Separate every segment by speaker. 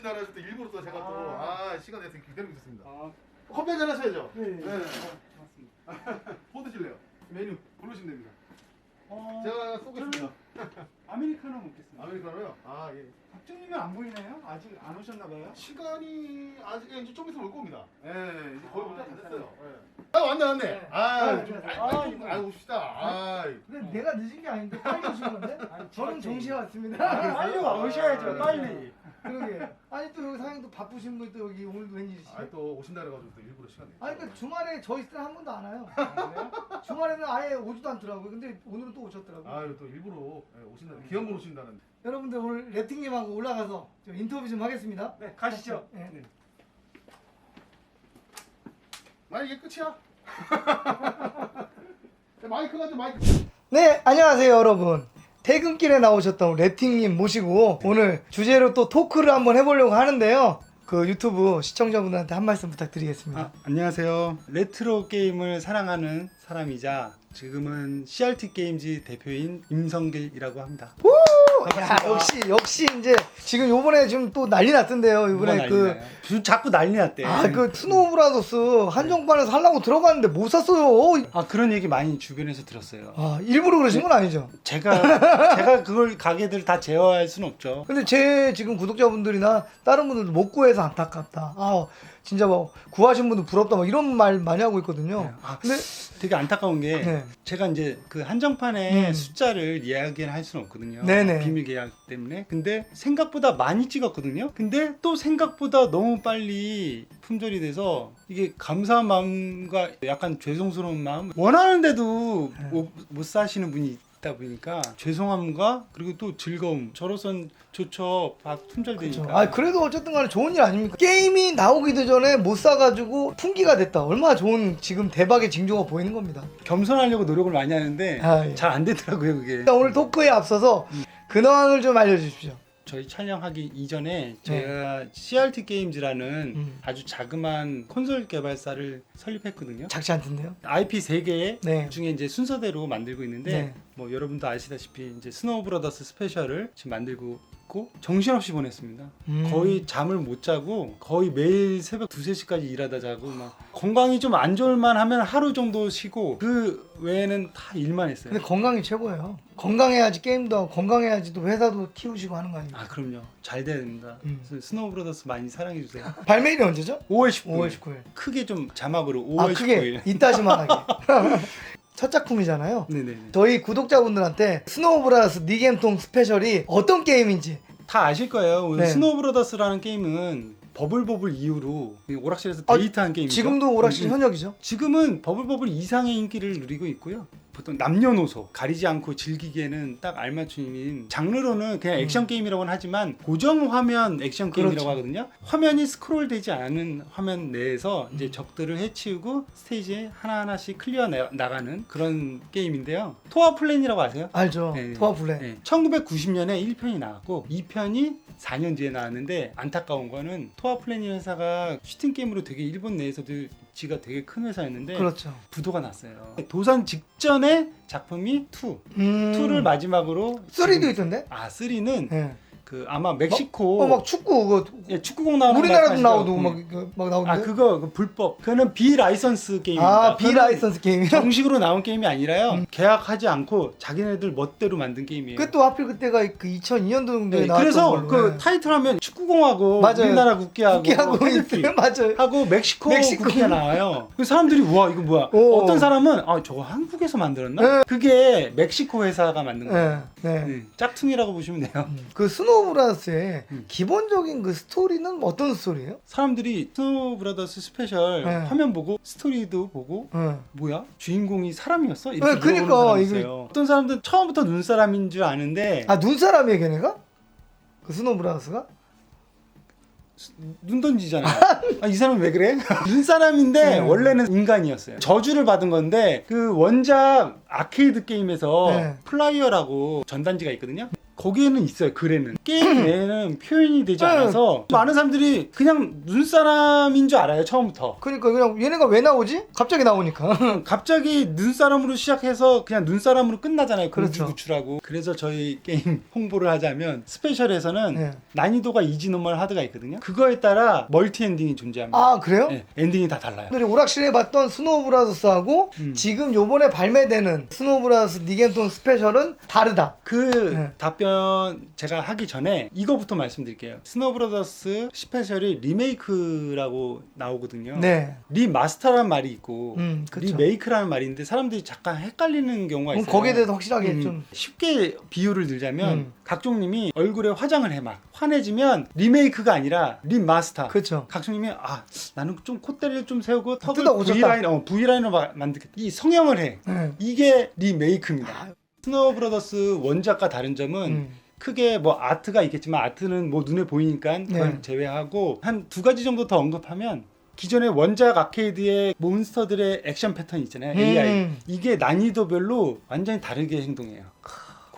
Speaker 1: 또 오신다 하셔서 또 일부러 또 제가 또
Speaker 2: 아.
Speaker 1: 아 시간 내서 기다리고 있었습니다.
Speaker 2: 아,
Speaker 1: 커피 한잔 하셔야죠.
Speaker 2: 네, 네.
Speaker 1: 네.
Speaker 2: 아, 맞습니다.
Speaker 1: 뭐 드실래요? 메뉴 고르시면 됩니다.
Speaker 2: 어,
Speaker 1: 제가 쏘겠습니다.
Speaker 2: 아메리카노 먹겠습니다.
Speaker 1: 아메리카노요? 아 예.
Speaker 2: 박정님은 안 보이나요? 아직 안 오셨나 봐요.
Speaker 1: 시간이 아직 예, 이제 좀 있으면 올 겁니다. 예, 이제 거의 올다 됐어요. 예. 아 왔네 왔네.
Speaker 3: 네.
Speaker 1: 아,
Speaker 2: 아,
Speaker 1: 좀,
Speaker 2: 네.
Speaker 1: 아,
Speaker 2: 아,
Speaker 1: 좀, 아, 옵시다. 아,
Speaker 3: 근데 내가 늦은 게 아닌데 빨리 오신 건데? 저는 정시에 왔습니다.
Speaker 2: 빨리 와 오셔야죠. 빨리.
Speaker 3: 그러게. 아니 또 여기 사장님도 바쁘신 분이 또 여기 오늘도 웬일이시죠?
Speaker 1: 아, 또 오신다 그래가지고 또 일부러 시간 내.
Speaker 3: 아니 그 주말에 저 있을 때한 번도 안 와요.
Speaker 2: 그래요?
Speaker 3: 주말에는 아예 오지도 않더라고요. 근데 오늘은 또 오셨더라고요.
Speaker 1: 아, 또 일부러 예, 오신다. 기왕으로 오신다는.
Speaker 3: 여러분들 오늘 레팅님하고 올라가서 좀 인터뷰 좀 하겠습니다.
Speaker 2: 네, 가시죠.
Speaker 3: 네.
Speaker 2: 네.
Speaker 1: 나 이게 끝이야. 야, 마이크가 좀 마이크.
Speaker 3: 네, 안녕하세요, 여러분. 퇴근길에 나오셨던 레팅님 모시고 오늘 주제로 또 토크를 한번 해보려고 하는데요. 그 유튜브 시청자분들한테 한 말씀 부탁드리겠습니다.
Speaker 2: 아, 안녕하세요. 레트로 게임을 사랑하는 사람이자 지금은 CRT 게임즈 대표인 임성길이라고 합니다.
Speaker 3: 야, 역시 역시 이제 지금 요번에 지금 또 난리 났던데요.
Speaker 2: 뭐가
Speaker 3: 이번에 그
Speaker 2: 난리나요? 주- 자꾸 난리 났대.
Speaker 3: 아, 그 스노우브라더스 한정판에서 하려고 들어갔는데 못 샀어요.
Speaker 2: 아, 그런 얘기 많이 주변에서 들었어요.
Speaker 3: 아, 일부러 그러신 건 아니죠?
Speaker 2: 제가 제가 그걸 가게들 다 제어할 수는 없죠.
Speaker 3: 근데 제 지금 구독자분들이나 다른 분들도 못 구해서 안타깝다. 아, 진짜 뭐 구하신 분들 부럽다. 막 이런 말 많이 하고 있거든요.
Speaker 2: 네. 아,
Speaker 3: 근데
Speaker 2: 되게 안타까운 게
Speaker 3: 네.
Speaker 2: 제가 이제 그 한정판에
Speaker 3: 음.
Speaker 2: 숫자를 이야기를 할 수는 없거든요.
Speaker 3: 네네.
Speaker 2: 비밀 계약 때문에. 근데 생각보다 많이 찍었거든요. 근데 또 생각보다 너무 빨리 품절이 돼서 이게 감사한 마음과 약간 죄송스러운 마음 원하는데도
Speaker 3: 네.
Speaker 2: 못, 못 사시는 분이 있다 보니까 죄송함과 그리고 또 즐거움 저로선 좋죠. 막 품절되니까.
Speaker 3: 그렇죠. 아 그래도 어쨌든 간에 좋은 일 아닙니까? 게임이 나오기도 전에 못 사가지고 풍기가 됐다. 얼마나 좋은 지금 대박의 징조가 보이는 겁니다.
Speaker 2: 겸손하려고 노력을 많이 하는데
Speaker 3: 아, 예.
Speaker 2: 잘 안 되더라고요 그게.
Speaker 3: 일단 오늘 토크에 앞서서 근황을 좀 알려주십시오.
Speaker 2: 저희 촬영하기 이전에 제가 CRT 게임즈라는
Speaker 3: 네. 음.
Speaker 2: 아주 자그마한 콘솔 개발사를 설립했거든요.
Speaker 3: 작지 않던데요?
Speaker 2: IP 3개
Speaker 3: 네.
Speaker 2: 중에 이제 순서대로 만들고 있는데
Speaker 3: 네.
Speaker 2: 뭐 여러분도 아시다시피 이제 스노우 브라더스 스페셜을 지금 만들고 있고 정신없이 보냈습니다.
Speaker 3: 음.
Speaker 2: 거의 잠을 못 자고 거의 매일 새벽 2, 3시까지 일하다 자고 막 건강이 좀 안 좋을만 하면 하루 정도 쉬고 그 외에는 다 일만 했어요.
Speaker 3: 근데 건강이 최고예요. 건강해야지 게임도 하고 건강해야지 또 회사도 키우시고 하는 거 아닙니까?
Speaker 2: 아 그럼요. 잘 돼야 됩니다.
Speaker 3: 음.
Speaker 2: 그래서 스노우 브라더스 많이 사랑해 주세요.
Speaker 3: 발매일이 언제죠?
Speaker 2: 5월 19일.
Speaker 3: 5월 19일.
Speaker 2: 크게 좀 자막으로 5월
Speaker 3: 아
Speaker 2: 19일.
Speaker 3: 크게 이따시만하게. 첫 작품이잖아요.
Speaker 2: 네네.
Speaker 3: 저희 구독자분들한테 스노우브라더스 니겜통 스페셜이 어떤 게임인지
Speaker 2: 다 아실 거예요. 오늘
Speaker 3: 네.
Speaker 2: 스노우 브라더스라는 게임은 버블버블 이후로 오락실에서
Speaker 3: 아,
Speaker 2: 데이트한 게임이죠.
Speaker 3: 지금도 오락실
Speaker 2: 음, 음.
Speaker 3: 현역이죠?
Speaker 2: 지금은 버블버블 이상의 인기를 누리고 있고요. 보통 남녀노소 가리지 않고 즐기기에는 딱 알맞춤인 장르로는 그냥 액션 게임이라고는 하지만 고정 화면 액션 게임이라고
Speaker 3: 음. 그렇죠.
Speaker 2: 하거든요. 화면이 스크롤되지 않은 화면 내에서
Speaker 3: 음.
Speaker 2: 이제 적들을 해치우고 스테이지에 하나하나씩 클리어 나- 나가는 그런 게임인데요. 토아 플랜이라고 아세요?
Speaker 3: 알죠.
Speaker 2: 네.
Speaker 3: 토아플레.
Speaker 2: 네. 1990년에 1편이 나왔고 2편이 4년 뒤에 나왔는데 안타까운 거는 토아 플래닝 회사가 슈팅 게임으로 되게 일본 내에서도 지가 되게 큰 회사였는데
Speaker 3: 그렇죠.
Speaker 2: 부도가 났어요. 도산 직전에 작품이 2.
Speaker 3: 음.
Speaker 2: 2를 마지막으로
Speaker 3: 3도
Speaker 2: 지금-
Speaker 3: 있던데?
Speaker 2: 아 3는
Speaker 3: 예.
Speaker 2: 그 아마 멕시코
Speaker 3: 어, 막 축구 그거
Speaker 2: 예, 축구공 나오는
Speaker 3: 우리나라도
Speaker 2: 거
Speaker 3: 나오고
Speaker 2: 말씀하시죠?
Speaker 3: 막,
Speaker 2: 음.
Speaker 3: 그- 막 나오는데.
Speaker 2: 아 그거 그 불법 그거는 비라이선스 게임입니다.
Speaker 3: 아, 비라이선스 게임이요?
Speaker 2: 정식으로 나온 게임이 아니라요. 계약하지 않고 자기네들 멋대로 만든 게임이에요.
Speaker 3: 그 또 하필 그때가 그 2002년도 정도에
Speaker 2: 네,
Speaker 3: 나왔던
Speaker 2: 그래서
Speaker 3: 걸로.
Speaker 2: 그
Speaker 3: 예.
Speaker 2: 타이틀하면 축구공하고
Speaker 3: 맞아요.
Speaker 2: 우리나라 국기하고
Speaker 3: 국기하고 있어요. 맞아요.
Speaker 2: 하고 멕시코,
Speaker 3: 멕시코.
Speaker 2: 국기가 나와요. 그 사람들이 와 이거 뭐야?
Speaker 3: 오.
Speaker 2: 어떤 사람은 아 저거 한국에서 만들었나?
Speaker 3: 네.
Speaker 2: 그게 멕시코 회사가 만든 거예요.
Speaker 3: 네. 네.
Speaker 2: 네, 짝퉁이라고 보시면 돼요.
Speaker 3: 그 스노우 브라더스의
Speaker 2: 음.
Speaker 3: 기본적인 그 스토리는 어떤 스토리예요?
Speaker 2: 사람들이 스노우 브라더스 스페셜
Speaker 3: 네.
Speaker 2: 화면 보고 스토리도 보고
Speaker 3: 예.
Speaker 2: 뭐야 주인공이 사람이었어? 이렇게
Speaker 3: 네, 그러니까,
Speaker 2: 물어보는 사람이
Speaker 3: 이거-
Speaker 2: 있어요. 어떤 사람들은 처음부터 눈사람인 줄 아는데
Speaker 3: 아 눈사람이에요 걔네가? 그 스노우 브라더스가?
Speaker 2: 눈 던지잖아요. 아, 이 사람 왜 그래? 눈사람인데
Speaker 3: 네.
Speaker 2: 원래는 인간이었어요. 저주를 받은 건데 그 원작 아케이드 게임에서
Speaker 3: 네.
Speaker 2: 플라이어라고 전단지가 있거든요. 거기에는 있어요 글에는 게임 내에는 표현이 되지
Speaker 3: 네.
Speaker 2: 않아서 많은 사람들이 그냥 눈사람인 줄 알아요 처음부터
Speaker 3: 그러니까 그냥 얘네가 왜 나오지? 갑자기 나오니까.
Speaker 2: 갑자기 눈사람으로 시작해서 그냥 눈사람으로 끝나잖아요
Speaker 3: 그렇죠.
Speaker 2: 공주 구출하고 그래서 저희 게임 홍보를 하자면 스페셜에서는
Speaker 3: 네.
Speaker 2: 난이도가 이지 노멀 하드가 있거든요 그거에 따라 멀티 엔딩이 존재합니다
Speaker 3: 아 그래요?
Speaker 2: 네, 엔딩이 다 달라요
Speaker 3: 오늘이 오락실에 봤던 스노우 브라더스하고
Speaker 2: 음.
Speaker 3: 지금 요번에 발매되는 스노우 브라더스 니겐톤 스페셜은 다르다.
Speaker 2: 그
Speaker 3: 네.
Speaker 2: 답변 제가 하기 전에 이거부터 말씀드릴게요. 스노브로더스 스페셜이 리메이크라고 나오거든요.
Speaker 3: 네.
Speaker 2: 리마스터라는 말이 있고
Speaker 3: 음, 그쵸.
Speaker 2: 리메이크라는 말이 있는데 사람들이 잠깐 헷갈리는 경우가
Speaker 3: 그럼
Speaker 2: 있어요.
Speaker 3: 거기에 대해서 확실하게
Speaker 2: 음,
Speaker 3: 좀.
Speaker 2: 쉽게 비유를 들자면
Speaker 3: 음.
Speaker 2: 각종님이 얼굴에 화장을 해막 화내지면 리메이크가 아니라 리마스터.
Speaker 3: 그렇죠.
Speaker 2: 각종님이 아 나는 좀 콧대를 좀 세우고 턱을
Speaker 3: 뜯어 고쳤다.
Speaker 2: V 라인 어 V 라인으로 마- 만들겠다. 이 성형을 해.
Speaker 3: 네.
Speaker 2: 이게 리메이크입니다. 스노우 브라더스 원작과 다른 점은
Speaker 3: 음.
Speaker 2: 크게 뭐 아트가 있겠지만 아트는 뭐 눈에 보이니까 그걸
Speaker 3: 네.
Speaker 2: 제외하고 한 두 가지 정도 더 언급하면 기존의 원작 아케이드의 몬스터들의 액션 패턴 있잖아요. AI
Speaker 3: 음.
Speaker 2: 이게 난이도별로 완전히 다르게 행동해요.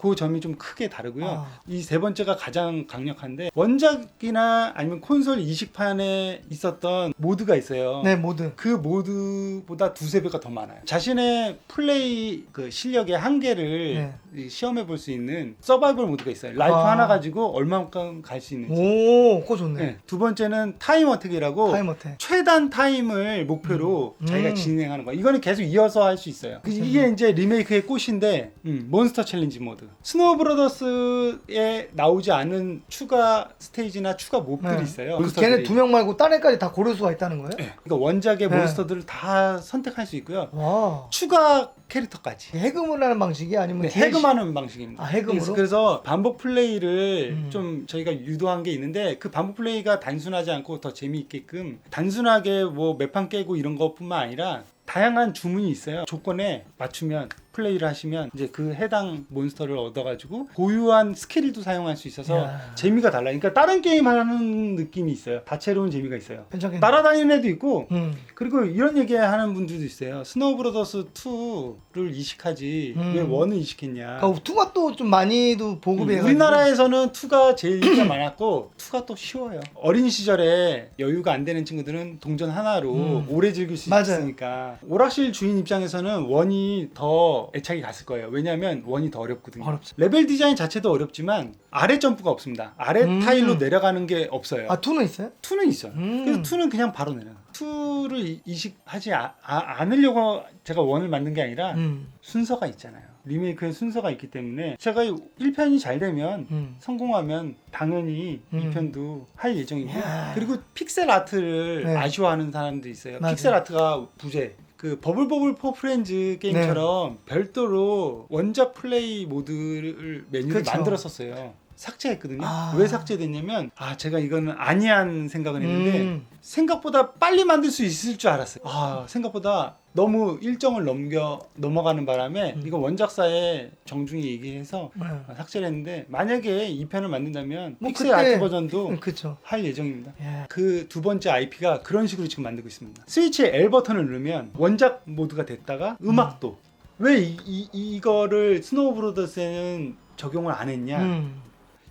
Speaker 2: 그 점이 좀 크게 다르고요.
Speaker 3: 아.
Speaker 2: 이세 번째가 가장 강력한데 원작이나 아니면 콘솔 이식판에 있었던 모드가 있어요.
Speaker 3: 네 모두.
Speaker 2: 그 모드보다 두세 배가 더 많아요. 자신의 플레이 그 실력의 한계를 시험해 볼 수 있는 서바이벌 모드가 있어요. 라이프
Speaker 3: 네. 아.
Speaker 2: 하나 가지고 얼마만큼 갈 수 있는지.
Speaker 3: 오, 그거 좋네.
Speaker 2: 네. 두 번째는 타임 어택이라고
Speaker 3: 타임 어택.
Speaker 2: 최단 타임을 목표로
Speaker 3: 음.
Speaker 2: 자기가
Speaker 3: 음.
Speaker 2: 진행하는 거. 이거는 계속 이어서 할 수 있어요. 그 이게 이제 리메이크의 꽃인데 음, 몬스터 챌린지 모드. 스노우 브라더스에 나오지 않은 추가 스테이지나 추가 몹들이
Speaker 3: 네.
Speaker 2: 있어요.
Speaker 3: 그
Speaker 2: 몬스터들이.
Speaker 3: 걔네 두명 말고 딴 애까지 다 고를 수가 있다는 거예요?
Speaker 2: 네. 그러니까 원작의
Speaker 3: 네.
Speaker 2: 몬스터들을 다 선택할 수 있고요.
Speaker 3: 와.
Speaker 2: 추가 캐릭터까지.
Speaker 3: 해금을 하는 방식이 아니면
Speaker 2: 네,
Speaker 3: DLC?
Speaker 2: 해금 하는 방식입니다.
Speaker 3: 아, 해금으로?
Speaker 2: 그래서, 그래서 반복 플레이를
Speaker 3: 음.
Speaker 2: 좀 저희가 유도한 게 있는데 그 반복 플레이가 단순하지 않고 더 재미있게끔 단순하게 뭐 몇 판 깨고 이런 것뿐만 아니라 다양한 주문이 있어요. 조건에 맞추면 플레이를 하시면 이제 그 해당 몬스터를 얻어가지고 고유한 스킬도 사용할 수 있어서
Speaker 3: 야. 재미가
Speaker 2: 달라요. 그러니까 다른 게임 하는 느낌이 있어요. 다채로운 재미가 있어요.
Speaker 3: 괜찮겠네.
Speaker 2: 날아다니는 애도 있고
Speaker 3: 음.
Speaker 2: 그리고 이런 얘기 하는 분들도 있어요. 스노우 브라더스 2를 이식하지
Speaker 3: 음.
Speaker 2: 왜 1을 이식했냐.
Speaker 3: 그러니까 투가 또 좀 많이도 보급해
Speaker 2: 음, 우리나라에서는 2가 제일 인기가 많았고 2가 또 쉬워요. 어린 시절에 여유가 안 되는 친구들은 동전 하나로
Speaker 3: 음.
Speaker 2: 오래 즐길 수
Speaker 3: 맞아요.
Speaker 2: 있으니까 오락실 주인 입장에서는 1이 더 애착이 갔을 거예요. 왜냐하면 1이 더 어렵거든요.
Speaker 3: 어렵죠.
Speaker 2: 레벨 디자인 자체도 어렵지만 아래 점프가 없습니다. 아래
Speaker 3: 음.
Speaker 2: 타일로 내려가는 게 없어요.
Speaker 3: 아 투는 있어요?
Speaker 2: 2는 있어요.
Speaker 3: 음.
Speaker 2: 그래서 2는 그냥 바로 내려. 2를 이- 이식하지 아, 아, 않으려고 제가 원을 만든 게 아니라
Speaker 3: 음.
Speaker 2: 순서가 있잖아요. 리메이크의 순서가 있기 때문에 제가 1편이 잘 되면
Speaker 3: 음.
Speaker 2: 성공하면 당연히
Speaker 3: 음.
Speaker 2: 2편도 할 예정이고
Speaker 3: 야.
Speaker 2: 그리고 픽셀 아트를
Speaker 3: 네.
Speaker 2: 아쉬워하는 사람도 있어요.
Speaker 3: 맞아요.
Speaker 2: 픽셀 아트가 부재. 그 버블버블 포 프렌즈 게임처럼 별도로 원작 플레이 모드를 메뉴를
Speaker 3: 그쵸.
Speaker 2: 만들었었어요. 삭제했거든요.
Speaker 3: 아.
Speaker 2: 왜 삭제됐냐면 아 제가 이거는 아니한 생각을 했는데
Speaker 3: 음.
Speaker 2: 생각보다 빨리 만들 수 있을 줄 알았어요. 아 생각보다 너무 일정을 넘겨 넘어가는 바람에
Speaker 3: 음.
Speaker 2: 이거 원작사에 정중히 얘기해서
Speaker 3: 네.
Speaker 2: 아, 삭제를 했는데 만약에 2편을 만든다면
Speaker 3: 뭐
Speaker 2: 픽셀
Speaker 3: 그때-
Speaker 2: 아트 버전도
Speaker 3: 음.
Speaker 2: 할 예정입니다.
Speaker 3: 예.
Speaker 2: 그두 번째 IP가 그런 식으로 지금 만들고 있습니다. 스위치에 L 버튼을 누르면 원작 모드가 됐다가 음악도 왜 이, 이, 이거를 스노우 브로더스에는 적용을 안 했냐?
Speaker 3: 음.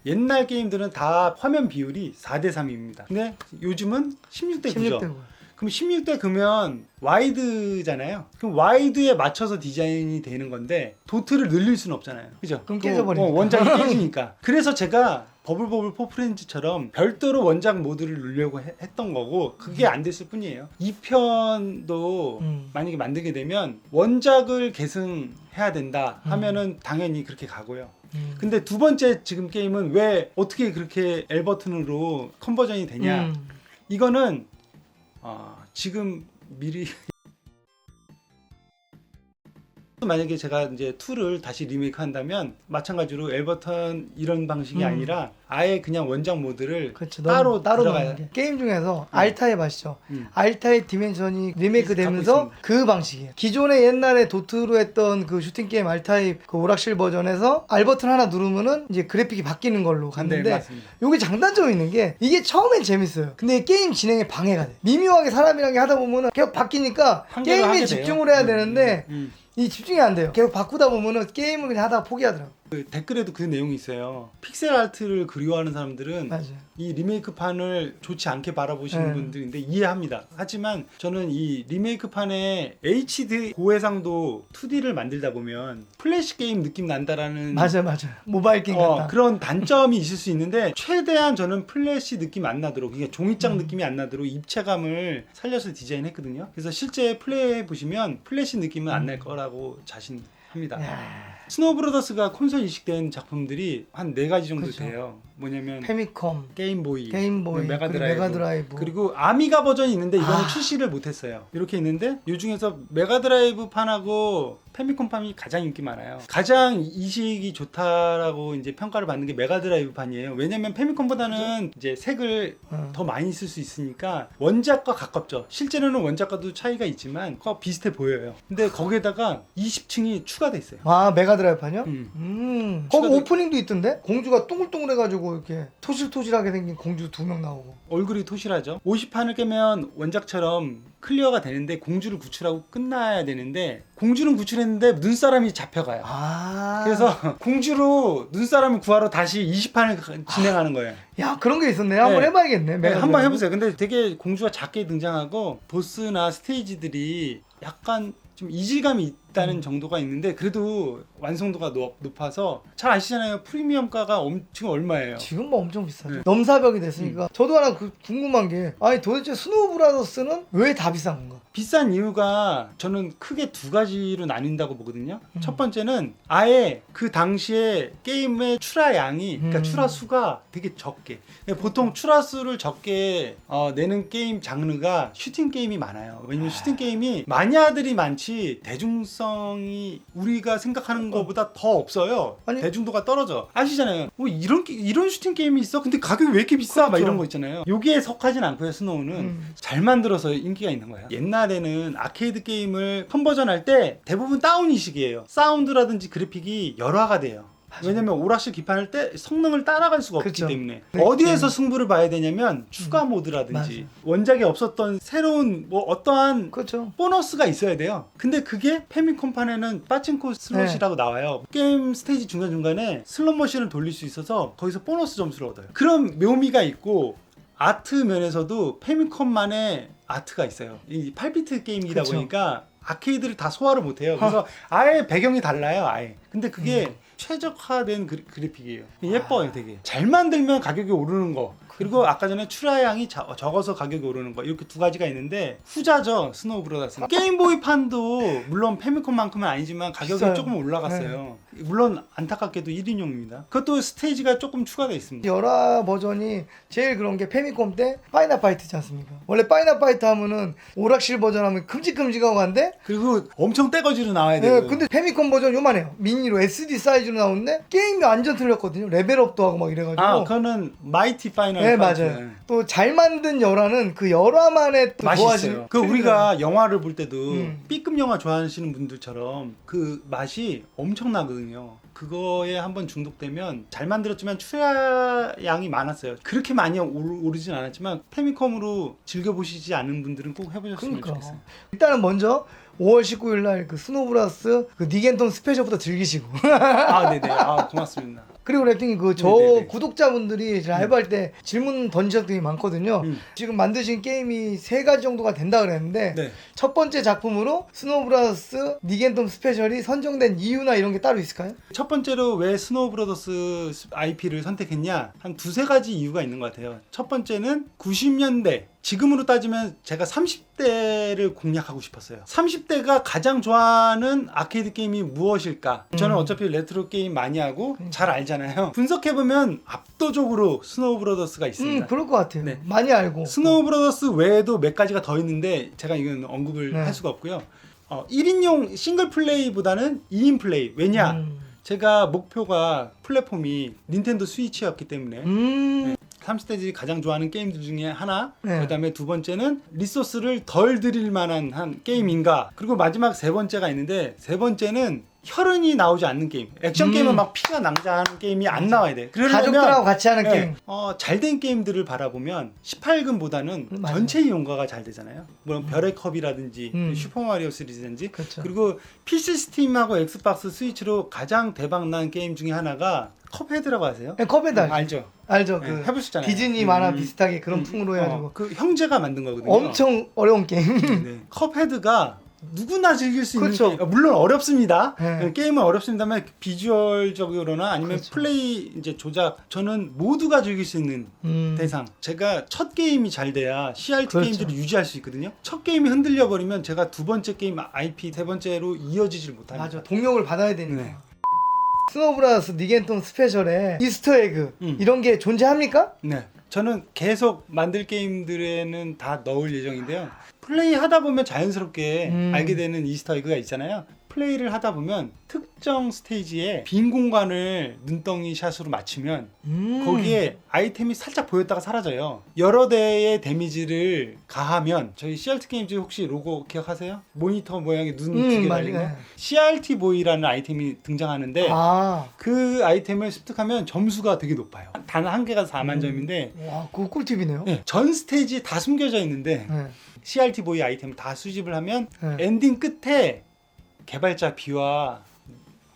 Speaker 2: 옛날 게임들은 다 화면 비율이 4대 3입니다. 근데 요즘은 16대 9죠.
Speaker 3: 16대 9.
Speaker 2: 그럼 16대 그면 와이드잖아요. 그럼 와이드에 맞춰서 디자인이 되는 건데 도트를 늘릴 수는 없잖아요. 그죠?
Speaker 3: 그럼
Speaker 2: 또,
Speaker 3: 깨져버리니까.
Speaker 2: 어, 원작이 깨지니까. 그래서 제가 버블버블 포프렌즈처럼 별도로 원작 모드를 넣으려고 해- 했던 거고 그게 안 됐을 뿐이에요. 2편도
Speaker 3: 음.
Speaker 2: 만약에 만들게 되면 원작을 계승해야 된다 하면은 당연히 그렇게 가고요.
Speaker 3: 음.
Speaker 2: 근데 두 번째 지금 게임은 왜 어떻게 그렇게 L 버튼으로 컨버전이 되냐?
Speaker 3: 음.
Speaker 2: 이거는 어, 지금 미리 만약에 제가 이제 2를 다시 리메이크 한다면 마찬가지로 L 버튼 이런 방식이
Speaker 3: 음.
Speaker 2: 아니라 아예 그냥 원작 모드를
Speaker 3: 그렇죠.
Speaker 2: 따로
Speaker 3: 따로
Speaker 2: 들어가야
Speaker 3: 넣는 게. 게임 중에서 알타입 아시죠?
Speaker 2: 음.
Speaker 3: 알타입 디멘션이 리메이크 되면서. 그 방식이에요. 기존에 옛날에 도트로 했던 그 슈팅 게임 알타입 그 오락실 버전에서 R 버튼 하나 누르면은 이제 그래픽이 바뀌는 걸로
Speaker 2: 네,
Speaker 3: 갔는데
Speaker 2: 맞습니다.
Speaker 3: 여기 장단점이 있는 게 이게 처음엔 재밌어요. 근데 게임 진행에 방해가 돼. 미묘하게 사람이랑 하다 보면은 계속 바뀌니까
Speaker 2: 한계를 하게
Speaker 3: 게임에
Speaker 2: 돼요.
Speaker 3: 집중을 해야
Speaker 2: 음,
Speaker 3: 되는데
Speaker 2: 음,
Speaker 3: 이 집중이 안 돼요. 계속 바꾸다 보면은 게임을 그냥 하다가 포기하더라고.
Speaker 2: 그 댓글에도 그 내용이 있어요. 픽셀 아트를 그리워하는 사람들은
Speaker 3: 맞아요.
Speaker 2: 이 리메이크판을 좋지 않게 바라보시는
Speaker 3: 네.
Speaker 2: 분들인데 이해합니다. 하지만 저는 이 리메이크판의 HD 고해상도 2D를 만들다 보면 플래시 게임 느낌 난다라는
Speaker 3: 맞아요, 맞아요. 모바일 게임
Speaker 2: 어,
Speaker 3: 같다.
Speaker 2: 그런 단점이 있을 수 있는데 최대한 저는 플래시 느낌 안 나도록 이게 종이장
Speaker 3: 음.
Speaker 2: 느낌이 안 나도록 입체감을 살려서 디자인했거든요. 그래서 실제 플레이해 보시면 플래시 느낌은 안 날 거라고 자신합니다.
Speaker 3: 음. 야,
Speaker 2: 스노우 브로더스가 콘솔 이식된 작품들이 한 네 가지 정도
Speaker 3: 그쵸.
Speaker 2: 돼요. 뭐냐면
Speaker 3: 페미컴,
Speaker 2: 게임보이,
Speaker 3: 게임보이,
Speaker 2: 메가
Speaker 3: 그리고
Speaker 2: 드라이브,
Speaker 3: 메가드라이브.
Speaker 2: 그리고 아미가 버전이 있는데 이거는
Speaker 3: 아.
Speaker 2: 출시를 못했어요. 이렇게 있는데 이 중에서 메가드라이브 판하고 페미콘 판이 가장 인기 많아요. 가장 이식이 좋다라고 이제 평가를 받는 게 메가드라이브 판이에요. 왜냐면 페미콘보다는 이제 색을
Speaker 3: 어.
Speaker 2: 더 많이 쓸 수 있으니까 원작과 가깝죠. 실제로는 원작과도 차이가 있지만 거 비슷해 보여요. 근데 거기에다가 20층이 추가돼 있어요.
Speaker 3: 아 메가드라이브판요?
Speaker 2: 음.
Speaker 3: 음. 거기
Speaker 2: 추가돼-
Speaker 3: 오프닝도 있던데? 공주가 동글동글해가지고 이렇게 토실토실하게 생긴 공주 두 명 나오고.
Speaker 2: 얼굴이 토실하죠. 50판을 깨면 원작처럼 클리어가 되는데 공주를 구출하고 끝나야 되는데 공주는 구출했는데 눈사람이 잡혀가요.
Speaker 3: 아.
Speaker 2: 그래서 공주로 눈사람을 구하러 다시 20판을 진행하는 거예요.
Speaker 3: 야 그런 게 있었네. 한번
Speaker 2: 네.
Speaker 3: 해봐야겠네.
Speaker 2: 네. 한번 해보세요. 근데 되게 공주가 작게 등장하고 보스나 스테이지들이 약간 좀 이질감이 있다는
Speaker 3: 음.
Speaker 2: 정도가 있는데 그래도 완성도가 높, 높아서 잘 아시잖아요. 프리미엄가가 엄청 얼마예요?
Speaker 3: 지금 뭐 엄청 비싸죠.
Speaker 2: 네.
Speaker 3: 넘사벽이 됐으니까 저도 하나 그 궁금한 게 아니 도대체 스노우 브라더스는 왜 다 비싼 건가?
Speaker 2: 비싼 이유가 저는 크게 두 가지로 나뉜다고 보거든요.
Speaker 3: 음.
Speaker 2: 첫 번째는 아예 그 당시에 게임의 출하 양이, 그러니까
Speaker 3: 음.
Speaker 2: 출하 수가 되게 적게. 보통 출하 수를 적게 어, 내는 게임 장르가 슈팅 게임이 많아요. 왜냐면
Speaker 3: 아.
Speaker 2: 슈팅 게임이 마니아들이 많지 대중성이 우리가 생각하는 것보다 더 없어요.
Speaker 3: 아니.
Speaker 2: 대중도가 떨어져. 아시잖아요. 뭐 이런 게- 이런 슈팅 게임이 있어? 근데 가격이 왜 이렇게 비싸? 막
Speaker 3: 그렇죠.
Speaker 2: 이런 거 있잖아요. 여기에 속하진 않고요. 스노우는
Speaker 3: 음.
Speaker 2: 잘 만들어서 인기가 있는 거야. 옛날에는 아케이드 게임을 컨버전 할 때 대부분 다운 이식이에요. 사운드라든지 그래픽이 열화가 돼요. 왜냐면 오락실 기판할 때 성능을 따라갈 수가
Speaker 3: 그렇죠.
Speaker 2: 없기 때문에
Speaker 3: 네.
Speaker 2: 어디에서
Speaker 3: 음.
Speaker 2: 승부를 봐야 되냐면 추가 모드라든지
Speaker 3: 맞아.
Speaker 2: 원작에 없었던 새로운 뭐 어떠한
Speaker 3: 그렇죠.
Speaker 2: 보너스가 있어야 돼요. 근데 그게 페미컴판에는 빠친코 슬롯이라고
Speaker 3: 네.
Speaker 2: 나와요. 게임 스테이지 중간중간에 슬롯 머신을 돌릴 수 있어서 거기서 보너스 점수를 얻어요. 그런 묘미가 있고 아트 면에서도 페미컴만의 아트가 있어요. 이 8비트 게임이다
Speaker 3: 그쵸.
Speaker 2: 보니까 아케이드를 다 소화를 못해요. 그래서 아예 배경이 달라요. 아예. 근데 그게
Speaker 3: 음.
Speaker 2: 최적화된 그래, 그래픽이에요. 예뻐요, 되게. 잘 만들면 가격이 오르는 거. 그리고 아까 전에 출하량이 자- 적어서 가격이 오르는 거. 이렇게 두 가지가 있는데 후자죠, 스노우 브로더스. 게임보이 판도 물론 페미콘만큼은 아니지만 가격이
Speaker 3: 비싸요.
Speaker 2: 조금 올라갔어요. 물론 안타깝게도 1인용입니다. 그것도 스테이지가 조금 추가돼 있습니다.
Speaker 3: 열화 버전이 제일 그런 게 페미콤 때 파이널 파이트지 않습니까? 원래 파이널 파이트 하면은 오락실 버전 하면 큼직큼직하고 한데
Speaker 2: 그리고 엄청 떼거지로 나와야
Speaker 3: 네,
Speaker 2: 되고.
Speaker 3: 근데 페미콤 버전 요만해요. 미니로 SD 사이즈로 나오는데 게임이 완전 틀렸거든요. 레벨업도 하고 막 이래가지고.
Speaker 2: 아, 그거는 마이티 파이널
Speaker 3: 네
Speaker 2: 파이트.
Speaker 3: 맞아요. 또 잘 만든 열화는 그 열화만의 또
Speaker 2: 맛이
Speaker 3: 좋아하시는
Speaker 2: 있어요. 그 우리가 영화를 볼 때도
Speaker 3: 음.
Speaker 2: B급 영화 좋아하시는 분들처럼 그 맛이 엄청나거든요. 그거에 한번 중독되면 잘 만들었지만 출하량이 많았어요. 그렇게 많이 오르, 오르진 않았지만 페미컴으로 즐겨보시지 않은 분들은 꼭 해보셨으면
Speaker 3: 그러니까
Speaker 2: 좋겠어요.
Speaker 3: 일단은 먼저 5월 19일 날 그 스노브라스 그 니겐톤 스페셜부터 즐기시고
Speaker 2: 아, 네네. 아, 고맙습니다.
Speaker 3: 그리고 랩팅이 그 저
Speaker 2: 네네네.
Speaker 3: 구독자분들이 제가 라이브 할때 질문 던지셨던 게 많거든요.
Speaker 2: 음.
Speaker 3: 지금 만드신 게임이 세 가지 정도가 된다 그랬는데
Speaker 2: 네.
Speaker 3: 첫 번째 작품으로 스노브라스 니겐톰 스페셜이 선정된 이유나 이런 게 따로 있을까요?
Speaker 2: 첫 번째로 왜 스노우 브로더스 IP를 선택했냐? 한 두세 가지 이유가 있는 것 같아요. 첫 번째는 90년대, 지금으로 따지면 제가 30대를 공략하고 싶었어요. 30대가 가장 좋아하는 아케이드 게임이 무엇일까? 저는
Speaker 3: 음.
Speaker 2: 어차피 레트로 게임 많이 하고 잘 알잖아요. 분석해보면 압도적으로 스노우 브로더스가 있습니다.
Speaker 3: 음, 그럴 것 같아요.
Speaker 2: 네.
Speaker 3: 많이 알고.
Speaker 2: 스노우 브로더스 외에도 몇 가지가 더 있는데 제가 이건 언급을
Speaker 3: 네.
Speaker 2: 할 수가 없고요. 어, 1인용 싱글 플레이보다는 2인 플레이. 왜냐?
Speaker 3: 음.
Speaker 2: 제가 목표가 플랫폼이 닌텐도 스위치였기 때문에
Speaker 3: 음.
Speaker 2: 30대들이 가장 좋아하는 게임들 중에 하나
Speaker 3: 네.
Speaker 2: 그다음에 두 번째는 리소스를 덜 들일 만한 한 게임인가 그리고 마지막 세 번째가 있는데 세 번째는 혈흔이 나오지 않는 게임. 액션
Speaker 3: 음.
Speaker 2: 게임은 막 피가 낭자하는 게임이 안 나와야 돼.
Speaker 3: 가족들하고 같이 하는
Speaker 2: 네,
Speaker 3: 게임.
Speaker 2: 어, 잘된 게임들을 바라보면 18금보다는
Speaker 3: 음, 맞아요.
Speaker 2: 전체 이용가가 잘 되잖아요. 물론 별의 컵이라든지
Speaker 3: 음.
Speaker 2: 슈퍼마리오 시리즈든지
Speaker 3: 그렇죠.
Speaker 2: 그리고 PC 스팀하고 엑스박스 스위치로 가장 대박난 게임 중에 하나가 컵헤드라고 아세요?
Speaker 3: 네, 컵에다
Speaker 2: 음, 알죠?
Speaker 3: 알죠.
Speaker 2: 네,
Speaker 3: 그
Speaker 2: 해보셨잖아요.
Speaker 3: 디즈니
Speaker 2: 음,
Speaker 3: 만화
Speaker 2: 음.
Speaker 3: 비슷하게 그런
Speaker 2: 음,
Speaker 3: 풍으로
Speaker 2: 어,
Speaker 3: 해가지고
Speaker 2: 그 형제가 만든 거거든요.
Speaker 3: 엄청 어려운 게임.
Speaker 2: 네. 컵헤드가 누구나 즐길 수 있는
Speaker 3: 그렇죠.
Speaker 2: 아, 물론 어렵습니다.
Speaker 3: 네.
Speaker 2: 게임은 어렵습니다만 비주얼적으로나 아니면
Speaker 3: 그렇죠.
Speaker 2: 플레이 이제 조작 저는 모두가 즐길 수 있는
Speaker 3: 음.
Speaker 2: 대상. 제가 첫 게임이 잘 돼야 CRT
Speaker 3: 그렇죠.
Speaker 2: 게임들을 유지할 수 있거든요. 첫 게임이 흔들려 버리면 제가 두 번째 게임 IP 세 번째로 이어지질 못합니다.
Speaker 3: 맞아. 동력을 받아야 되니까.
Speaker 2: 네.
Speaker 3: 스노브라스 니겐톤 스페셜에 이스터 에그
Speaker 2: 음.
Speaker 3: 이런 게 존재합니까?
Speaker 2: 네. 저는 계속 만들 게임들에는 다 넣을 예정인데요. 플레이 하다 보면 자연스럽게
Speaker 3: 음.
Speaker 2: 알게 되는 이스터 에그가 있잖아요. 플레이를 하다 보면 특정 스테이지에 빈 공간을 눈덩이 샷으로 맞추면
Speaker 3: 음.
Speaker 2: 거기에 아이템이 살짝 보였다가 사라져요. 여러 대의 데미지를 가하면 저희 CRT 게임즈 혹시 로고 기억하세요? 모니터 모양의 눈
Speaker 3: 음,
Speaker 2: 두개
Speaker 3: 맞아요.
Speaker 2: 달린 거. CRT 보이라는 아이템이 등장하는데
Speaker 3: 아.
Speaker 2: 그 아이템을 습득하면 점수가 되게 높아요. 단 한 개가 4만
Speaker 3: 음.
Speaker 2: 점인데
Speaker 3: 와, 그거 꿀팁이네요.
Speaker 2: 네, 전 스테이지 다 숨겨져 있는데
Speaker 3: 네.
Speaker 2: CRT 보이 아이템 다 수집을 하면
Speaker 3: 네.
Speaker 2: 엔딩 끝에 개발자 비와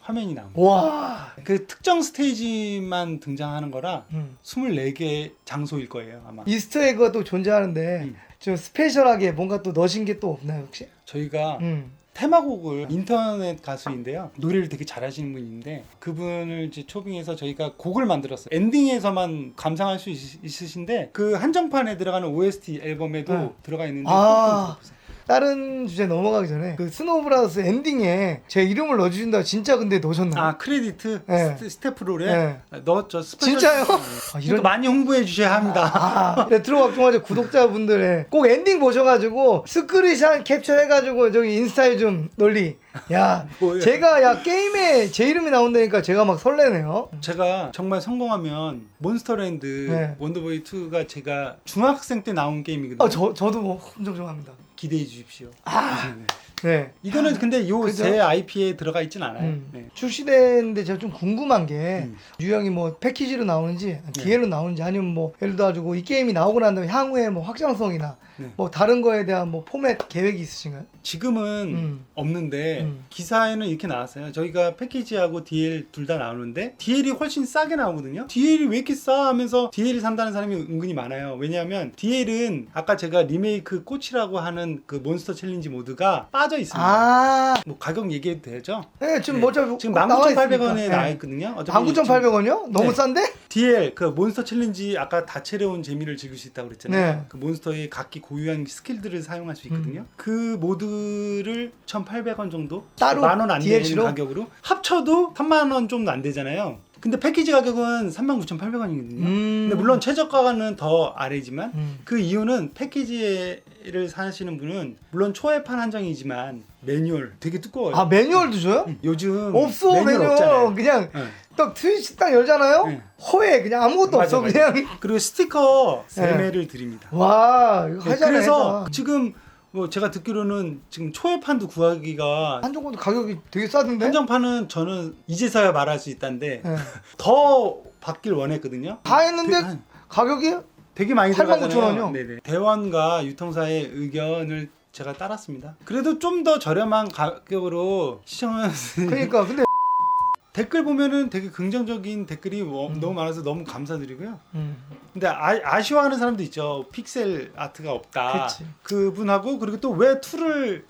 Speaker 2: 화면이 나옵니다.
Speaker 3: 와.
Speaker 2: 그 특정 스테이지만 등장하는 거라
Speaker 3: 음.
Speaker 2: 24개 장소일 거예요 아마.
Speaker 3: 이스터에그가 또 존재하는데
Speaker 2: 음.
Speaker 3: 좀 스페셜하게 뭔가 또 넣으신 게 또 없나요 혹시?
Speaker 2: 저희가
Speaker 3: 음.
Speaker 2: 테마곡을 인터넷 가수인데요. 노래를 되게 잘하시는 분인데 그분을 이제 초빙해서 저희가 곡을 만들었어요. 엔딩에서만 감상할 수 있, 있으신데 그 한정판에 들어가는 OST 앨범에도
Speaker 3: 네.
Speaker 2: 들어가 있는데
Speaker 3: 아. 다른 주제 넘어가기 전에 그 스노브라스 엔딩에 제 이름을 넣어주신다 진짜 근데 넣으셨나요?
Speaker 2: 아 크레디트
Speaker 3: 네.
Speaker 2: 스테, 스태프롤에
Speaker 3: 네.
Speaker 2: 넣었죠. 스페셜
Speaker 3: 진짜요?
Speaker 2: 아,
Speaker 3: 아,
Speaker 2: 이런 많이 홍보해 주셔야 합니다.
Speaker 3: 아, 레트로 각종화제 구독자분들의 꼭 엔딩 보셔가지고 스크린샷 캡처해가지고 저기 인스타에 좀 널리. 야,
Speaker 2: 뭐예요?
Speaker 3: 제가 야 게임에 제 이름이 나온다니까 제가 막 설레네요.
Speaker 2: 제가 정말 성공하면 몬스터랜드
Speaker 3: 네.
Speaker 2: 원더보이 2가 제가 중학생 때 나온 게임이거든요.
Speaker 3: 어, 저 저도 뭐 엄청 좋아합니다.
Speaker 2: 기대해 주십시오.
Speaker 3: 아.
Speaker 2: 네.
Speaker 3: 네.
Speaker 2: 이거는 근데 요
Speaker 3: 그죠?
Speaker 2: 제 IP에 들어가 있진 않아요.
Speaker 3: 음.
Speaker 2: 네.
Speaker 3: 출시되는데 제가 좀 궁금한 게
Speaker 2: 음.
Speaker 3: 유형이 뭐 패키지로 나오는지
Speaker 2: 네.
Speaker 3: DL로 나오는지 아니면 뭐 예를 들어가지고 이 게임이 나오고 난 다음에 향후에 뭐 확장성이나
Speaker 2: 네.
Speaker 3: 뭐 다른 거에 대한 뭐 포맷 계획이 있으신가요?
Speaker 2: 지금은
Speaker 3: 음.
Speaker 2: 없는데
Speaker 3: 음.
Speaker 2: 기사에는 이렇게 나왔어요. 저희가 패키지하고 DL 둘 다 나오는데 DL이 훨씬 싸게 나오거든요. DL이 왜 이렇게 싸 하면서 DL 산다는 사람이 은근히 많아요. 왜냐하면 DL은 아까 제가 리메이크 꽃이라고 하는 그 몬스터 챌린지 모드가 빠져 있습니다.
Speaker 3: 아,
Speaker 2: 뭐 가격 얘기해도 되죠?
Speaker 3: 네, 지금
Speaker 2: 네.
Speaker 3: 뭐 어차피
Speaker 2: 지금
Speaker 3: 꼭 나와
Speaker 2: 19,800원에
Speaker 3: 있으니까.
Speaker 2: 나와
Speaker 3: 네.
Speaker 2: 있거든요. 어차피
Speaker 3: 19,800원이요? 너무
Speaker 2: 네.
Speaker 3: 싼데?
Speaker 2: DL 그 몬스터 챌린지 아까 다채로운 재미를 즐길 수 있다고 그랬잖아요.
Speaker 3: 네.
Speaker 2: 그 몬스터의 각기 고유한 스킬들을 사용할 수 있거든요.
Speaker 3: 음.
Speaker 2: 그 모드를 1,800원 정도
Speaker 3: 따로
Speaker 2: 만원 안 되는
Speaker 3: DLC 로?
Speaker 2: 가격으로 합쳐도 3만 원 좀 안 되잖아요. 근데 패키지 가격은 39,800원이거든요.
Speaker 3: 음.
Speaker 2: 근데 물론 최저가는 더 아래지만
Speaker 3: 음.
Speaker 2: 그 이유는 패키지를 사시는 분은 물론 초회판 한정이지만 매뉴얼 되게 두꺼워요.
Speaker 3: 아 매뉴얼도 줘요?
Speaker 2: 요즘
Speaker 3: 없어
Speaker 2: 매뉴얼
Speaker 3: 매뉴얼
Speaker 2: 없잖아요.
Speaker 3: 그냥
Speaker 2: 네.
Speaker 3: 딱 트위치 딱 열잖아요
Speaker 2: 네.
Speaker 3: 허해 그냥 아무것도
Speaker 2: 맞아,
Speaker 3: 없어
Speaker 2: 맞아.
Speaker 3: 그냥
Speaker 2: 그리고 스티커 세매를 드립니다.
Speaker 3: 와 이거
Speaker 2: 네, 그래서
Speaker 3: 해서.
Speaker 2: 지금 뭐 제가 듣기로는 지금 초회판도 구하기가
Speaker 3: 한정권도 가격이 되게 싸던데
Speaker 2: 한정판은 저는 이제서야 말할 수 있다는데
Speaker 3: 네.
Speaker 2: 더 받길 원했거든요.
Speaker 3: 다 했는데
Speaker 2: 되게,
Speaker 3: 가격이
Speaker 2: 되게 많이
Speaker 3: 89,000
Speaker 2: 들어가잖아요.
Speaker 3: 원이요?
Speaker 2: 네네. 대원과 유통사의 의견을 제가 따랐습니다. 그래도 좀 더 저렴한 가격으로 시청하는
Speaker 3: 그러니까 근데
Speaker 2: 댓글 보면은 되게 긍정적인 댓글이 뭐- 너무 많아서 너무 감사드리고요.
Speaker 3: 음.
Speaker 2: 근데 아, 쉬워하는 사람도 있죠. 픽셀 아트가 없다.
Speaker 3: 그치.
Speaker 2: 그분하고 그리고 또왜 2를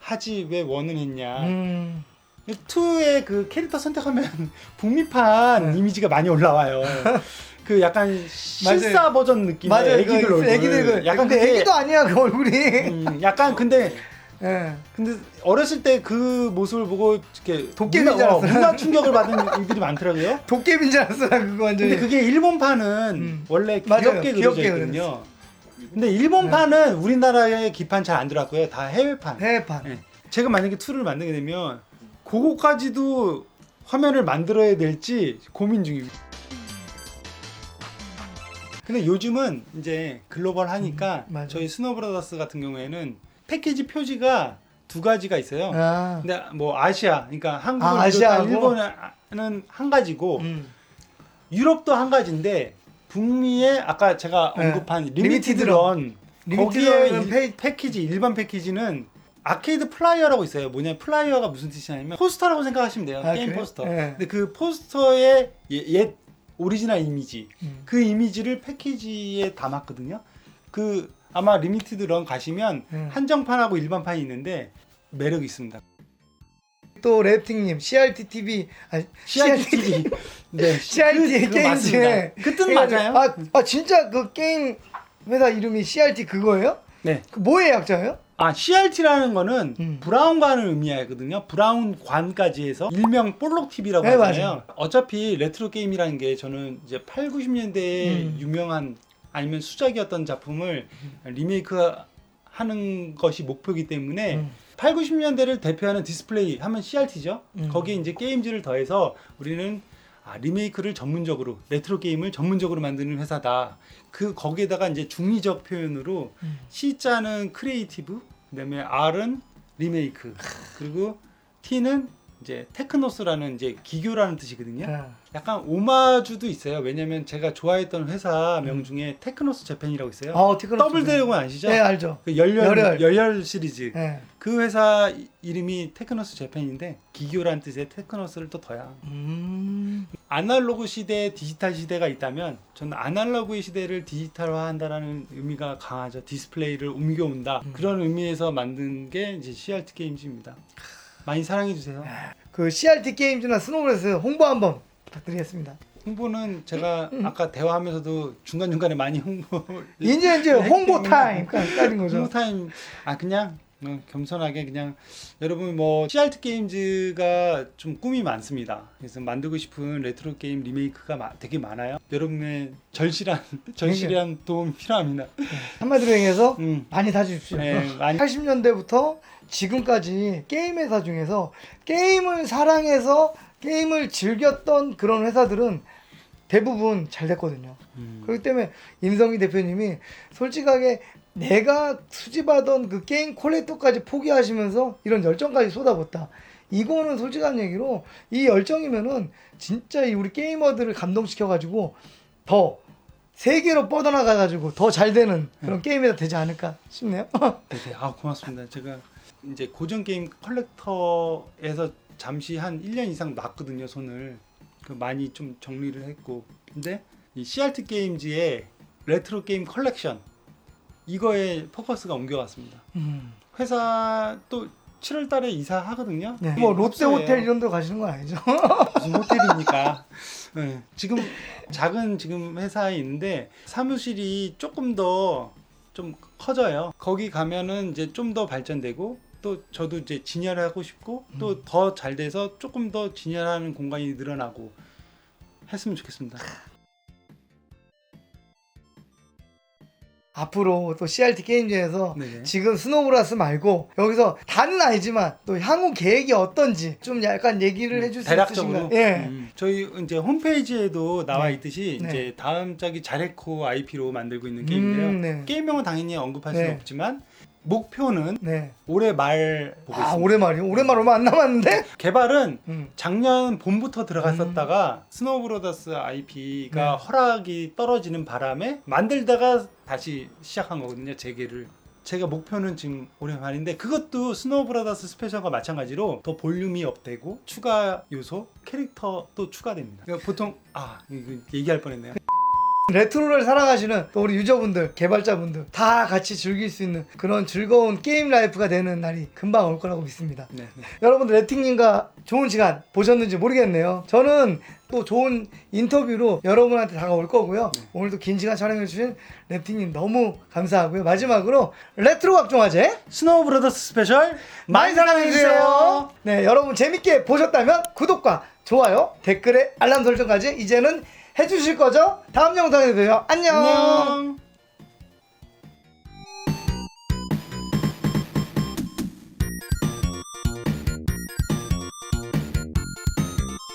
Speaker 2: 하지 왜 원을 했냐.
Speaker 3: 음.
Speaker 2: 2의 그 캐릭터 선택하면 북미판
Speaker 3: 네.
Speaker 2: 이미지가 많이 올라와요. 그 약간 실사 버전 느낌의
Speaker 3: 맞아요
Speaker 2: 애기들
Speaker 3: 그
Speaker 2: 얼굴.
Speaker 3: 애기들 그
Speaker 2: 약간
Speaker 3: 근데 애기도 아니야 그 얼굴이
Speaker 2: 음, 약간 근데
Speaker 3: 예.
Speaker 2: 근데 어렸을 때 그 모습을 보고 이렇게
Speaker 3: 도깨비인
Speaker 2: 문화,
Speaker 3: 줄
Speaker 2: 어,
Speaker 3: 알았어요.
Speaker 2: 문화 충격을 받은 이들이 많더라고요.
Speaker 3: 도깨비인 줄 알았어 나 그거 완전히
Speaker 2: 근데 그게 일본판은
Speaker 3: 음.
Speaker 2: 원래
Speaker 3: 맞아요.
Speaker 2: 귀엽게 그려져
Speaker 3: 귀엽게
Speaker 2: 있거든요. 근데 일본판은 우리나라에 기판 잘 안 들어왔고요. 다 해외판.
Speaker 3: 해판
Speaker 2: 네. 제가 만약에 2를 만들게 되면 그거까지도 화면을 만들어야 될지 고민 중입니다. 근데 요즘은 이제 글로벌 하니까
Speaker 3: 음, 맞아요.
Speaker 2: 저희 스노브라더스 같은 경우에는 패키지 표지가 두 가지가 있어요.
Speaker 3: 아,
Speaker 2: 근데 뭐 아시아, 그러니까 한국을
Speaker 3: 아, 아시아하고?
Speaker 2: 일본은 한 가지고
Speaker 3: 음.
Speaker 2: 유럽도 한 가지인데 북미에 아까 제가
Speaker 3: 네.
Speaker 2: 언급한
Speaker 3: 리미티드
Speaker 2: 리미티드 런
Speaker 3: 리미티드
Speaker 2: 거기에
Speaker 3: 런은
Speaker 2: 일-
Speaker 3: 페이-
Speaker 2: 패키지 일반 패키지는 아케이드 플라이어라고 있어요. 뭐냐 플라이어가 무슨 뜻이냐면 포스터라고 생각하시면 돼요.
Speaker 3: 아,
Speaker 2: 게임
Speaker 3: 그래요?
Speaker 2: 포스터.
Speaker 3: 네.
Speaker 2: 근데 그 포스터의 예- 옛 오리지널 이미지
Speaker 3: 음.
Speaker 2: 그 이미지를 패키지에 담았거든요. 그 아마 리미티드 런 가시면
Speaker 3: 음.
Speaker 2: 한정판하고 일반판이 있는데 매력 있습니다.
Speaker 3: 또 랩팅님 CRT TV 아,
Speaker 2: CRT 네,
Speaker 3: CRT
Speaker 2: 그,
Speaker 3: 게임
Speaker 2: 그뜻 맞아요.
Speaker 3: 아, 아 진짜 그 게임 회사 이름이 CRT 그거예요?
Speaker 2: 네.
Speaker 3: 그 뭐의 약자예요?
Speaker 2: 아 CRT라는 거는
Speaker 3: 음.
Speaker 2: 브라운관을 의미하거든요. 브라운관까지 해서 일명 볼록 TV라고
Speaker 3: 네,
Speaker 2: 하잖아요.
Speaker 3: 맞아요.
Speaker 2: 어차피 레트로 게임이라는 게 저는 이제 8, 90년대에
Speaker 3: 음.
Speaker 2: 유명한 아니면 수작이었던 작품을 리메이크 하는 것이 목표이기 때문에
Speaker 3: 음.
Speaker 2: 8, 90년대를 대표하는 디스플레이 하면 CRT죠.
Speaker 3: 음.
Speaker 2: 거기에 이제 게임즈를 더해서 우리는 아, 리메이크를 전문적으로 레트로 게임을 전문적으로 만드는 회사다. 그 거기에다가 이제 중의적 표현으로
Speaker 3: 음.
Speaker 2: C자는 크리에이티브, 그다음에 R은 리메이크, 그리고 T는 이제 테크노스라는 이제 기교라는 뜻이거든요.
Speaker 3: 아,
Speaker 2: 약간 오마주도 있어요. 왜냐면 제가 좋아했던 회사 명 중에 테크노스 재팬이라고 있어요.
Speaker 3: 어, 티크노스.
Speaker 2: 더블 드래곤 아시죠?
Speaker 3: 네, 알죠.
Speaker 2: 그 열렬,
Speaker 3: 열혈.
Speaker 2: 열혈 시리즈.
Speaker 3: 네.
Speaker 2: 그 회사 이- 이름이 테크노스 재팬인데 기교라는 뜻의 테크노스를 또 더야.
Speaker 3: 음.
Speaker 2: 아날로그 시대, 디지털 시대가 있다면 저는 아날로그의 시대를 디지털화한다라는 의미가 강하죠. 디스플레이를 옮겨온다.
Speaker 3: 음.
Speaker 2: 그런 의미에서 만든 게 이제 CRT 게임즈입니다. 많이 사랑해 주세요.
Speaker 3: 그 CRT 게임즈나 스노우브레스 홍보 한번 부탁드리겠습니다.
Speaker 2: 홍보는 제가 아까 대화하면서도 중간 중간에 많이 홍보.
Speaker 3: 이제 이제
Speaker 2: 네,
Speaker 3: 홍보
Speaker 2: 네.
Speaker 3: 타임 까는 거죠.
Speaker 2: 홍보 타임 아 그냥 어, 겸손하게 그냥 여러분 뭐 CRT 게임즈가 좀 꿈이 많습니다. 그래서 만들고 싶은 레트로 게임 리메이크가 마- 되게 많아요. 여러분의 절실한 절실한 도움 필요합니다.
Speaker 3: 한마디로 얘기해서
Speaker 2: 음.
Speaker 3: 많이 사주십시오.
Speaker 2: 네, 많이
Speaker 3: 80년대부터 지금까지 게임 회사 중에서 게임을 사랑해서 게임을 즐겼던 그런 회사들은 대부분 잘 됐거든요.
Speaker 2: 음.
Speaker 3: 그렇기 때문에 임성희 대표님이 솔직하게 내가 수집하던 그 게임 콜렉터까지 포기하시면서 이런 열정까지 쏟아붓다. 이거는 솔직한 얘기로 이 열정이면은 진짜 이 우리 게이머들을 감동시켜가지고 더 세계로 뻗어나가가지고 더 잘 되는 그런 게임이 되지 않을까 싶네요.
Speaker 2: 네, 네. 아 고맙습니다. 제가 이제 고전 게임 컬렉터에서 잠시 한 1년 이상 놨거든요 손을. 그 많이 좀 정리를 했고 근데 이 CRT 게임즈의 레트로 게임 컬렉션 이거에 포커스가 옮겨갔습니다.
Speaker 3: 음.
Speaker 2: 회사 또 7월 달에 이사하거든요.
Speaker 3: 네. 뭐 롯데. 호텔 이런 데 가시는 건 아니죠?
Speaker 2: 무슨 호텔이니까. 네. 지금 작은 지금 회사에 있는데 사무실이 조금 더 좀 커져요. 거기 가면은 이제 좀 더 발전되고 또 저도 이제 진열하고 싶고 또 더 잘 돼서 조금 더 진열하는 공간이 늘어나고 했으면 좋겠습니다.
Speaker 3: 앞으로 또 CRT 게임즈에서
Speaker 2: 네.
Speaker 3: 지금 스노우브라스 말고 여기서 다는 아니지만 또 향후 계획이 어떤지 좀 약간 얘기를 해줄 수
Speaker 2: 대략적으로
Speaker 3: 있으신가요? 예.
Speaker 2: 음. 저희 이제 홈페이지에도 나와
Speaker 3: 네.
Speaker 2: 있듯이
Speaker 3: 네.
Speaker 2: 이제 다음 짝이 자레코 IP로 만들고 있는 게임인데요.
Speaker 3: 음, 네.
Speaker 2: 게임명은 당연히 언급할 수는
Speaker 3: 네.
Speaker 2: 없지만 목표는
Speaker 3: 네.
Speaker 2: 올해 말 보고
Speaker 3: 아
Speaker 2: 있습니다.
Speaker 3: 올해 말이요? 올해 말 얼마 안 남았는데?
Speaker 2: 개발은
Speaker 3: 음.
Speaker 2: 작년 봄부터 들어갔었다가 스노우 브로더스 IP가
Speaker 3: 네.
Speaker 2: 허락이 떨어지는 바람에 만들다가 다시 시작한 거거든요. 재개를. 제가 목표는 지금 올해 말인데 그것도 스노우 브라더스 스페셜과 마찬가지로 더 볼륨이 업되고 추가 요소 캐릭터 도 추가됩니다. 그러니까 보통 아 이거 얘기할 뻔했네요.
Speaker 3: 레트로를 사랑하시는 또 우리 유저분들, 개발자분들 다 같이 즐길 수 있는 그런 즐거운 게임 라이프가 되는 날이 금방 올 거라고 믿습니다.
Speaker 2: 네, 네.
Speaker 3: 여러분들 레팅님과 좋은 시간 보셨는지 모르겠네요. 저는 또 좋은 인터뷰로 여러분한테 다가올 거고요. 오늘도 긴 시간 촬영해주신 레팅님 너무 감사하고요. 마지막으로 레트로 각종화제
Speaker 2: 스노우 브라더스 스페셜
Speaker 3: 많이 사랑해주세요. 네, 여러분 재밌게 보셨다면 구독과 좋아요, 댓글에 알람 설정까지 이제는 해주실 거죠? 다음 영상에서 봬요. 안녕.
Speaker 2: 안녕.